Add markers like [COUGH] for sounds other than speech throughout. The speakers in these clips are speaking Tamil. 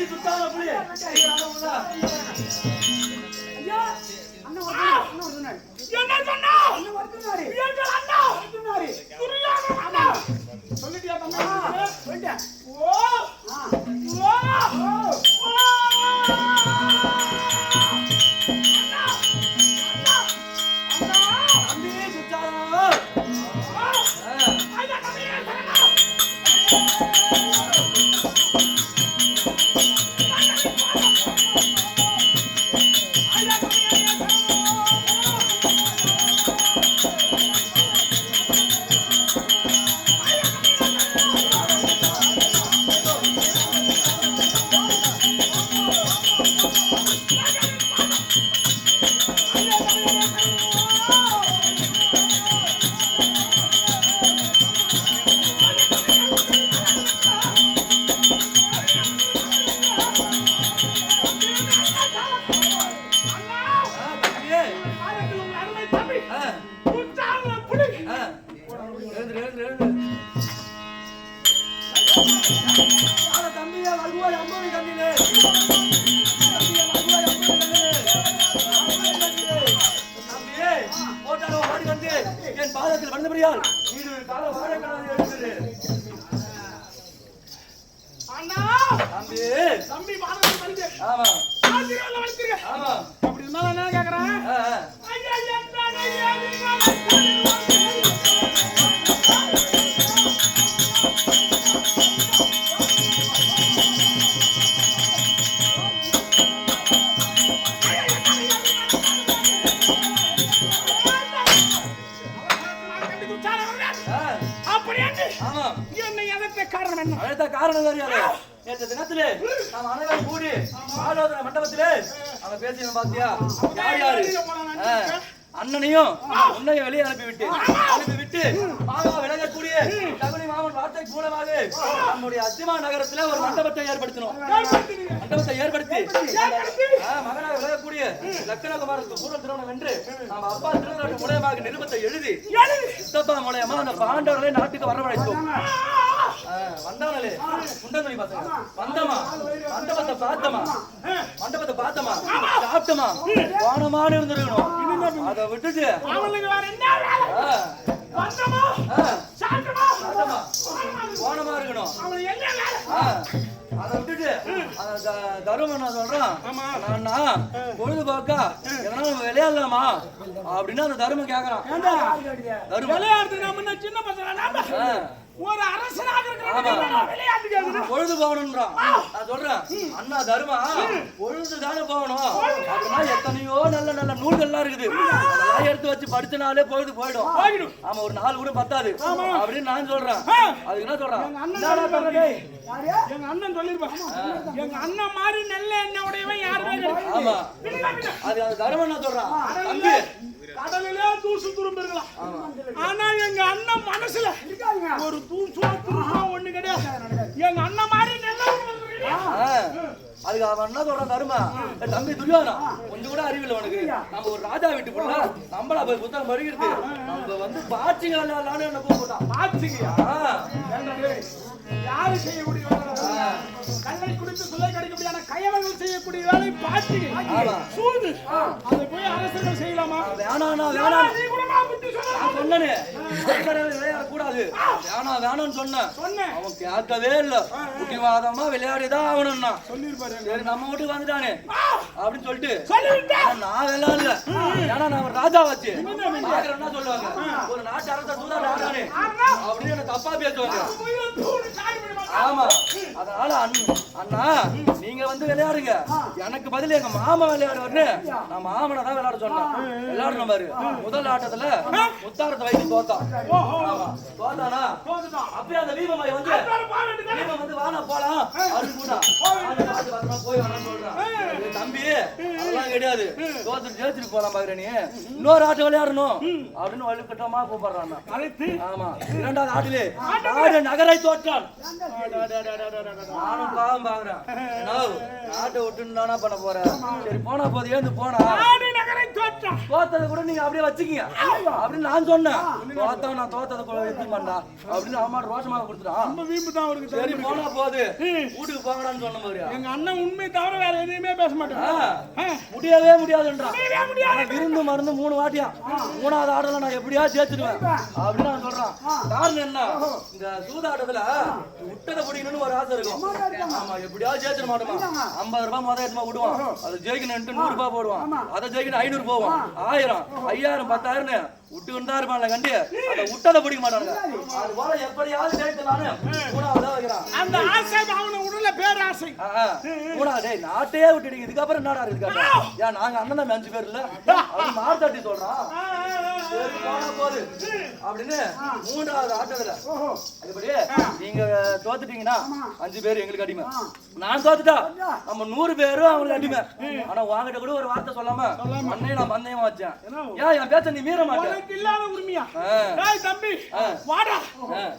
தம்பி சுத்தாத புலி ஐயா. என்ன சொன்னா? சொல்லிட்டியா தம்பி? சொல்லிட்டேன். ஓ. ஓ போட்டாரோ மாடி வந்து என் பாதத்தில் வந்தபடியால் இது கால வாழக்கூடாது எழுது அண்ணா! தம்பி! தம்பி பாதத்தில் வந்து ஆமா. ஆமா. அப்படி இருந்தாலும் என்ன கேக்குறேன். ஐயா ஐயா காரணம். தெரியாது நேற்று தினத்திலே நாம் அனைவரும் கூடி ஆலோசனை மண்டபத்திலே அவ பேசின பாத்தியா? யார் அண்ணனையும் உன்னையும் வெளியே அனுப்பிவிட்டு அனுப்பிவிட்டு மாமா விலகக்கூடிய தகுதி மாமன் வார்த்தை மூலமாக நம்முடைய அத்திமா நகரத்துல ஒரு மண்டபத்தை ஏற்படுத்தணும் மண்டபத்தை ஏற்படுத்தி மகனாக விலகக்கூடிய லக்கணகுமாருக்கு பூர்வ திருமணம் என்று நம்ம அப்பா திருநாட்டு மூலயமாக நிருபத்தை எழுதி. சித்தப்பா மூலயமா அந்த பாண்டவர்களை நாட்டுக்கு வரவழைத்தோம். வந்தாங்களே முண்டங்குடி பசங்க. வந்தமா மண்டபத்தை பார்த்தமா மண்டபத்தை பார்த்தமா சாப்பிட்டமா போனமான்னு இருந்திருக்கணும். அதை விட்டுட்டு. போனமா இருக்கணும். அதை விட்டுட்டு அந்த த- தருமன் என்ன சொல்றான். அண்ணா பொழுதுபோக்கா எதனா நம்ம விளையாடலாமா? அப்படின்னு அந்த தருமன் கேக்குறான். விளையாடுறது சின்ன பசங்க. ஒரு அரசனாக கேக்குது பொழுது போகணும்ன்றான் நான் சொல்றேன் அண்ணா தர்மா பொழுது தானே போகணும். அப்படின்னா எத்தனையோ நல்ல நல்ல நூல்கள்லாம் இருக்குது. அதெல்லாம் எடுத்து வச்சு படிச்சனாலே பொழுது போயிடும். ஆமா ஒரு நாள் கூட பத்தாது. அப்படின்னு நான் சொல்றேன். அதுக்கு என்ன சொல்றான்? எங்க அண்ணன் சொல்லிருப்பான். எங்க அண்ணன் மாதிரி நல்ல எண்ணெய் உடையவன் யாருமே கிடையாது. அது தர்மம் சொல்றான் தம்பி. கடலிலே தூசு துரும்பு இருக்கலாம் ஆனா எங்க அண்ணன் மனசுல ஒரு தூசோ துரும்போ ஒண்ணு கிடையாது. எங்க அண்ணன் மாதிரி. ஆ, அதுக்கு அவன் என்ன சொல்றான் தருமா தம்பி துரியோனா கொஞ்சம் கூட அறிவில்லை உனக்கு. நம்ம ஒரு ராஜா வீட்டு போல நம்மள போய் புத்தகம் படிக்கிறது. நம்ம வந்து பாட்சிங்க விளையாடலாம்னு என்ன ஏண்டா டேய், யாரு செய்யக்கூடிய கண்ணை குடித்து சுலை கடிக்கக்கூடியான கயவர்கள் செய்யக்கூடிய வேலை. சூது. அதை போய் அரசர்கள் செய்யலாமா? வேணாம் நான் சொன்னனே. விளையாடக்கூடாது. வேணாம் வேணாம்னு சொன்னேன். அவன் கேட்கவே இல்ல. புத்திவாதமா விளையாடிதான் ஆகணும்னா. சொல்லிருப்பாரு சரி நம்ம வீட்டுக்கு வந்துட்டானே. அப்படின்னு சொல்லிட்டு சொல்லிவிட்டேன் ஆனா நான் விளையாடல ஏன்னா நான் ஒரு ராஜா வச்சு பாக்குறேன்னா சொல்லுவாங்க ஒரு நாட்டு அரச தூதா ராஜானே அப்படின்னு என்ன தப்பா பேசுவாங்க ஆமா. அதனால அண்ண- அண்ணா நீங்க வந்து விளையாடுங்க. எனக்கு பதில் எங்க மாமா விளையாடுவாரு நான் மாமனை தான் விளையாட சொன்னேன். விளையாடணும் பாரு. முதல் ஆட்டத்துல முத்தாரத்தை வைத்து தோத்தான் தோத்தானா அப்படியே அந்த வீமமாய் வந்து வீமம் வந்து வானா போலாம். அப்படின்னு போய் வரேன்னு சொல்றான். தம்பி அதெல்லாம் கிடையாது. தோத்து ஜெயிச்சுட்டு போலாம் பாக்குற நீ. இன்னொரு ஆட்டம் விளையாடணும். அப்படின்னு வலுக்கட்டமா கூப்பிடுறான் அழைத்து. ஆமா. இரண்டாவது ஆட்டிலே. நாடு நகரை தோற்றான். நானும் பாவம் பாக்குறேன். நாட்டை விட்டுன்னு தானா பண்ண போறேன் சரி போனா போது ஏந்து போனா? தோத்ததை கூட நீங்க அப்படியே வச்சுக்கீங்க. அப்படின்னு நான் சொன்னேன். தோத்தா நான் தோத்ததை கூட எடுத்துக்க மாட்டா அப்படின்னு அவன் ரோஷமாக கொடுத்துட்டான் நம்ம வீம்பு தான் அவருக்கு சரி. போனா போகுது. வீட்டுக்கு போங்கடான்னு சொன்ன மாதிரியா? எங்க அண்ணன் உண்மை தவிர வேற எதையுமே பேச மாட்டான். முடியவே முடியாதுன்றான் விருந்து மருந்து மூணு வாட்டியா? மூணாவது ஆடல நான் எப்படியா சேர்த்துடுவேன் அப்படின்னு நான் சொல்றான். காரணம் என்ன? இந்த சூதாட்டத்துல விட்டதை பிடிக்கணும்னு ஒரு ஆசை இருக்கும். ஆமா எப்படியாவது சேர்த்துட மாட்டோமா? ஐம்பது ரூபாய் முதல் எடுத்து விடுவான். அதை ஜெயிக்கணும்ட்டு நூறு ரூபாய் போடுவான். அதை ஜெயிக்கணும் ஐநூறு போவோம் ஆயிரம். ஐயாயிரம் பத்தாயிரம் விட்டுக்கிட்டு தான் இருப்பான்ல கண்டி அதை விட்டதை பிடிக்க மாட்டானுங்க. அது போல எப்படியாவது சேர்த்து நானு மூணாவதா வைக்கிறான். அந்த ஆசை அவனை உடல பேராசை. நாட்டையே விட்டுட்டீங்க இதுக்கப்புறம் என்னடா இருக்கு ஏன் நாங்க அண்ணன் அஞ்சு பேர் இல்ல? அவன் மார்த்தாட்டி சொல்றான். சரி, போனா போகுது அப்படின்னு மூன்றாவது ஆட்டத்துல. அதுபடி நீங்க தோத்துட்டீங்கன்னா அஞ்சு பேர் எங்களுக்கு அடிமை. நான் தோத்துட்டா? நம்ம நூறு பேரும் அவங்களுக்கு அடிமை. ஆனா வாங்கிட்ட கூட ஒரு வார்த்தை சொல்லாம அன்னையும் நான் பந்தயமா வச்சேன். ஏன் என் பேச்ச நீ மீற மாட்டேன் டேய் தம்பி வாடா.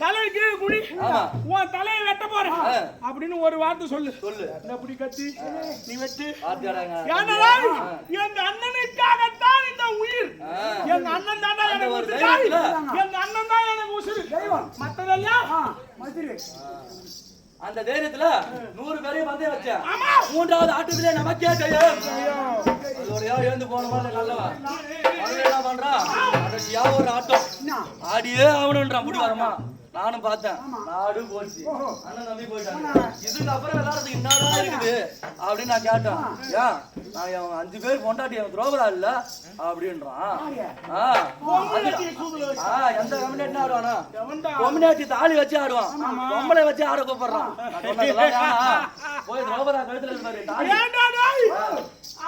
தலை கீழே குடி. ஆமா. உன் தலையை வெட்ட போறேன். அப்படின்னு ஒரு வார்த்தை சொல்லு. சொல்லு. அப்படி கத்தி? நீ வெட்டு. வார்த்தையாடாங்க ஏன்னா எங்க அண்ணனுக்காகத்தான் இந்த உயிர். எங்க அண்ணன் தாண்டா எனக்கு உசுரு. எங்க அண்ணன் தான் எனக்கு உசுரு மத்ததெல்லாம் மதுரை. அந்த தைரியத்துல நூறு பேரையும் பந்தயம் வச்சேன். மூன்றாவது ஆட்டத்திலே நமக்கே ஜெயம் அது ஒரு யார் எழுந்து போன மாதிரி நல்லவன் அவன் என்ன பண்றான்? ஒரு ஆட்டம்? ஆடியே ஆகணுன்றான். முடி வரமா? நானும் பார்த்தேன். நாடு போச்சு. அண்ணன் தம்பி போயிட்டாங்க. இதுக்கு அப்புறம் விளையாடுறதுக்கு என்னடா இருக்குது அப்படின்னு நான் கேட்டேன். ஏன் நான் என் அஞ்சு பேர் கொண்டாட்டி என் துரோபதா இல்ல? அப்படின்றான். எந்த கம்யூனிட்டி ஆடுவானா? கம்யூனிட்டி தாலி வச்சு ஆடுவான். பொம்பளை வச்சு ஆட கூப்பிடுறான். போய் திரௌபதா கழுத்துல இருக்கு பாரு, தாலி ஏன்டா டேய்?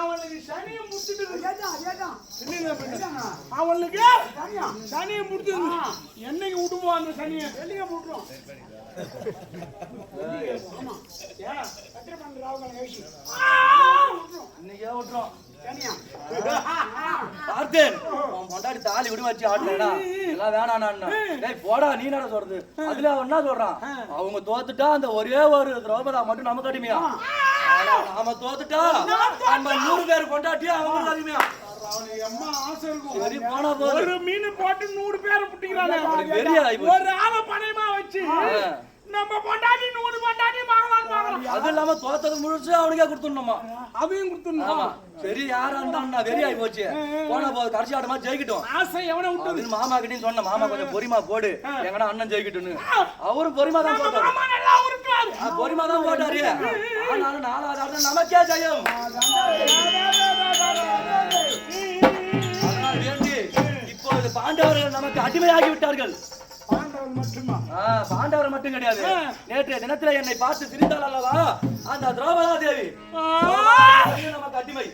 அவனுக்கு சனியை முடிச்சிட்டு அதேதான், தனியா. சனியை முடிச்சிருந்து என்னைக்கு விட்டுவோம் அந்த சனியை வெளியே போட்டுரும். தாலி எல்லாம் வேணாம் போடா நீ என்ன சொல்றது? அதுல அவன் என்ன சொல்றான்? அவங்க தோத்துட்டா அந்த ஒரே ஒரு திரௌபதா மட்டும் நமக்கு அடிமையா நாம தோத்துட்டா நம்ம நூறு பேர் கொண்டாட்டியா அவங்களுக்கு அடிமையா ஒரு மீன் போட்டு நூறு பேரை போச்சு. ஒரு ஆளை பணையமா வச்சு நம்ம பொண்டாட்டி நூறு பொண்டாட்டி வாங்கலாம் வாங்கலாம். அது இல்லாம தோத்தது முழுசு அவனுக்கே கொடுத்துடணுமா? அதையும் ஆமா. கொடுத்துடணும் சரி யாரா இருந்தா வெறி ஆகி போச்சு. போனா போது கடைசி ஆட்டமா ஜெயிக்கட்டும். ஆசை எவனை விட்டு மாமா கிட்டயும் சொன்ன மாமா கொஞ்சம் பொறிமா போடு. எங்கனா அண்ணன் ஜெயிக்கட்டும்னு. அவரும் பொறிமா தான் போட்டாரு. பொறிமா தான் போட்டாரு. ஆனாலும் நாலாவது ஆட்டம் நமக்கே ஜெயம். பாண்டவர்கள் நமக்கு அடிமையாகி விட்டார்கள் மட்டுமா? பாண்டவர் மட்டும் கிடையாது. நேற்றைய தினத்துல என்னை பார்த்து சிரித்தாள் அல்லவா? அந்த திரௌபதா தேவி நமக்கு அடிமை.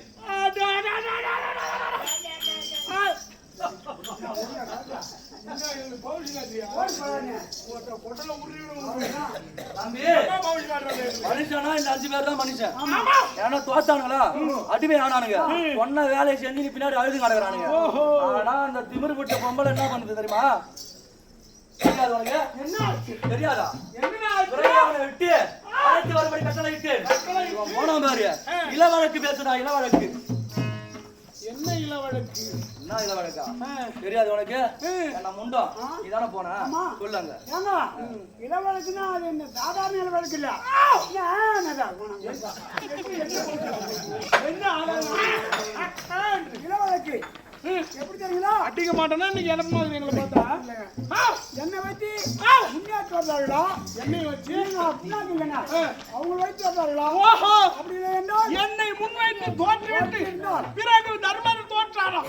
தம்பி. மனுஷனா? இந்த அஞ்சு பேர் தான் மனுஷன். ஏன்னா தோத்தானுங்களா? அடிமை ஆனானுங்க. சொன்ன வேலையை செஞ்சு பின்னாடி அழுது கிடக்குறானுங்க ஆனா அந்த திமிரு விட்ட பொம்பளை என்ன பண்ணுது தெரியுமா? தெரியாது உனக்கு? தெரியாதா? அவனை விட்டு அழைத்து வரும்படி கட்டளை இட்டு. போனான் பாரு. இளவழக்கு பேசுடா இளவழக்கு. என்ன இள வழக்கு? என்ன இளவழக்கா தெரியாது உனக்கு? என்ன முண்டம் நீதானே போன? சொல்லுங்க. ஏங்க, இளவழக்குன்னா அது இந்த சாதாரண இளவழக்கு இல்ல. என்னடா, குணம். என்ன ஆளு? இளவழக்கு எப்படி தெரியுங்களா? அடிக்க மாட்டேன்னா இன்னைக்கு எனக்கு மாதிரி எங்களை பார்த்தா? என்னை வச்சு ஆ, முன்னேற்றி வந்தார்களா? என்னைய வச்சு? இல்லைங்க அவங்க வைத்து ஓஹோ! அப்படி இல்லை என்னை முன்வைத்து தோற்றுவிட்டு பிறகு தர்மர் தோற்றாரா?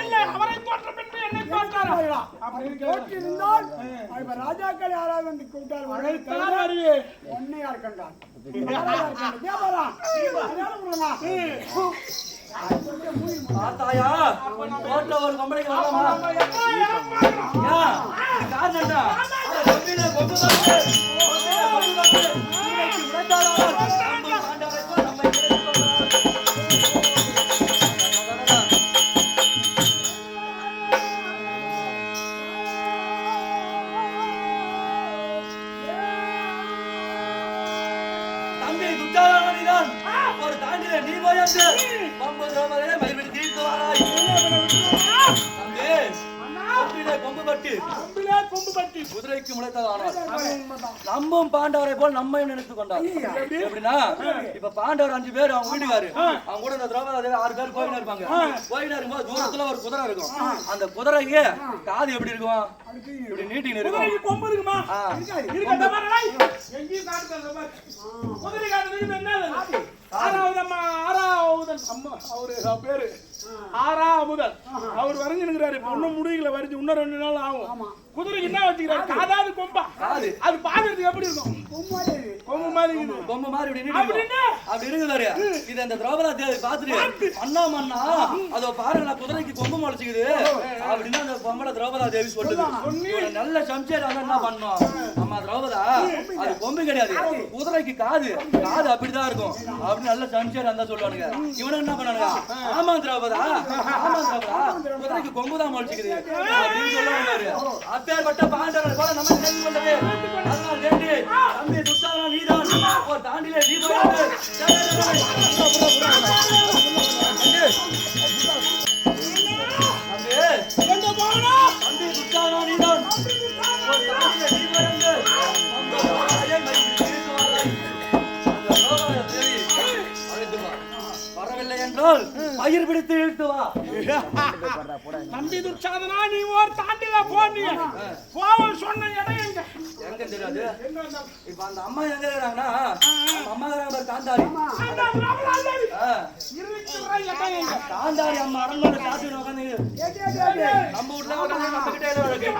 இல்லை அவரை தோற்ற பின்பு என்னை தோற்றாரா? அப்படின்னு தோற்று. இருந்தால் இப்ப ராஜாக்கள் யாராவது வந்து கூப்பிட்டால் அழைத்தார் வருவே. ஒன்னையா இருக்கின்றான் யாராவது இருக்கின்றான். தேவரான். ஒரு கம்பெனிக்கு வரலாமா காரணம் நம்மும் பாண்டவரை போல் நம்மையும் நினைத்து கொண்டார். எப்படின்னா இப்ப பாண்டவர் அஞ்சு பேர் அவங்க வீட்டுக்காரு. அவங்க கூட இந்த திரௌபதி ஆறு பேர் போயின்னு இருப்பாங்க. போயின்னு இருக்கும்போது தூரத்துல ஒரு குதிரை இருக்கும். அந்த குதிரைக்கு காது எப்படி இருக்கும்? இப்படி நீட்டின்னு இருக்கும். கொம்பு. குதிரை என்ன? ஆறாவது அம்மா ஆறாவதன் அம்மா. அவரு பேரு ஆறா அமுதன் அவர் வரைஞ்சிருக்கிறாரு. இப்ப இன்னும் முடியல வரைஞ்சு இன்னும் ரெண்டு நாள் ஆகும். என்ன வச்சுக்கிறாரு காதாவது கொம்பா. அது பாக்குறதுக்கு எப்படி இருக்கும்? கொம்பு மாதிரி இருக்குது. பொம்மை மாதிரி இப்படி நீட்டி இருக்கும். அப்படின்னா? அப்படி இருக்குதாரு இது அந்த திரௌபதி தேவி பார்த்துட்டு அண்ணா மண்ணா அதோ பாருங்க நான் குதிரைக்கு கொம்பு முளைச்சிக்குது. அப்படின்னு அந்த பொம்பளை திரௌபதா தேவி சொல்லுது. இவனை நல்ல சம்சேர் வந்து என்ன பண்ணோம் அம்மா திரௌபதா அது கொம்பு கிடையாது. குதிரைக்கு காது. காது அப்படிதான் இருக்கும். அப்படின்னு நல்ல சம்சேர் இருந்தா சொல்லுவானுங்க. இவனுக்கு என்ன பண்ணானுங்க? ஆமா திரௌபதா ஆமா திரௌபதா. குதிரைக்கு கொம்பு தான் முளைச்சிக்குது அப்படின்னு சொல்லுவாங்க அப்பேற்பட்ட பாண்டவர்கள் போல நம்ம நினைத்து கொண்டது. அதனால் வேண்டி தம்பி துஷ்டாரா நீதான்? தாண்டிலே நீ போயிடு என்றால் பயிர் பிடித்து இழுத்து வா. [LAUGHS] தம்பி துர்சாதனா நீ ஒரு தாண்டில போனீ போவன் சொன்ன இடம் எங்க? எங்க தெரியாது? இப்ப அந்த அம்மா எங்க இருக்கிறாங்கன்னா அம்மா இருக்கிறாங்க காந்தாரி காந்தாரி அம்மா அரண்மனை காட்டுல உட்காந்து நம்ம வீட்டுல உட்காந்து நம்ம கிட்ட ஏதோ இருக்கு.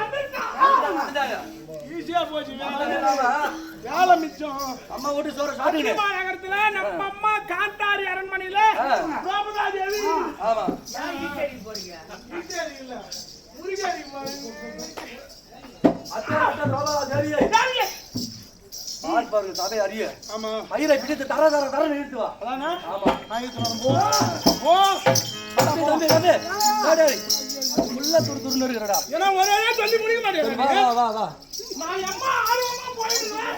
வந்துட்டாங்க. ஈஸியா போச்சு வேலை. மிச்சம். அம்மா வீட்டு சோறு சினிமா நகரத்துல நம்ம பாருங்க சபை அறிய ஆமா. பயிரை பிடித்து தர தர தர நிறுத்து வா. அதானே? ஆமா. போ. தம்பி தம்பி தம்பி. டேய், உள்ள துரு துருன்னு இருக்கிறடா ஏன்னா ஒரே சொல்லி முடிக்க மாட்டேன். வா வா வா நான் எம்மா ஆர்வமா போயிடுவேன்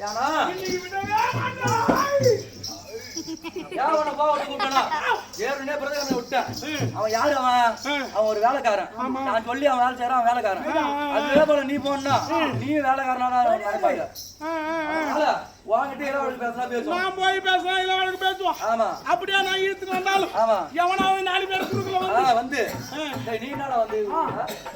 ஏன்னா ஏன் உன்னை போக விட்டு கூப்பிட்டனா? ஏற்கனவே பிரதமரை விட்டேன். அவன் யாரு அவன்? அவன் ஒரு வேலைக்காரன். நான் சொல்லி அவன் வேலை செய்யறான், அவன் வேலைக்காரன். அதே போல நீ போனா, நீயும் வேலைக்காரனா. நான் போய் பேசுறேன் இல்லை அவனுக்கு பேசுவான் ஆமா, அப்படியே நான் இழுத்துட்டு வந்தாலும் ஆமா. எவனாவது நாலு பேர் குறுக்கல ஆ, வந்து நீ என்னடா வந்து?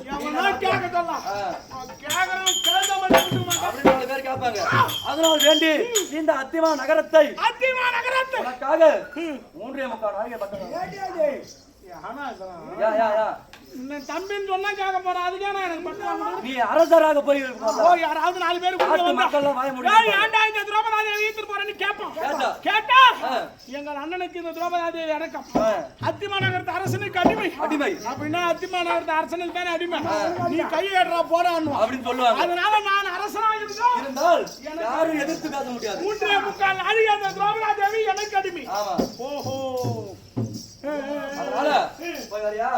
எவனா கேட்க சொல்லலாம் ஆ, அவன் கேட்கறான் கேட்க மாட்டேன் அப்படின்னு நாலு பேர் கேட்பாங்க. அதனால் வேண்டி இந்த அத்திமா நகரத்தை அத்திமா நகரத்து உனக்காக மூன்றே முக்கால் நாளைக்கு பட்டம் தம்பின்னு சொன்னா கேட்க போறேன் அதுக்கே நான் எனக்கு நீ அரசராக போய் ஓ யாராவது நாலு பேர் குறுக்கல வந்தா. ஏன்டா இந்த திரௌபதி போறேன்னு கேட்பான். கேட்டா. எங்கள் அண்ணனுக்கு இந்த திரௌபதி ஆ. அத்திமா நகரத்து அரசனுக்கு அடிமை. அடிமை. அப்படின்னா அத்திமா நகரத்து அரசனுக்கு தானே அடிமை. நீ கையேடுறா போடான்னு. அப்படின்னு சொல்லுவாங்க. அதனால நான் அரசனாக இருந்தால் யாரும் எதிர்த்து பேச முடியாது. மூன்றே முக்கால் நாளைக்கு அந்த திரௌபதி தேவி எனக்கு அடிமை. ஓஹோ. அதனால போய் வரியா?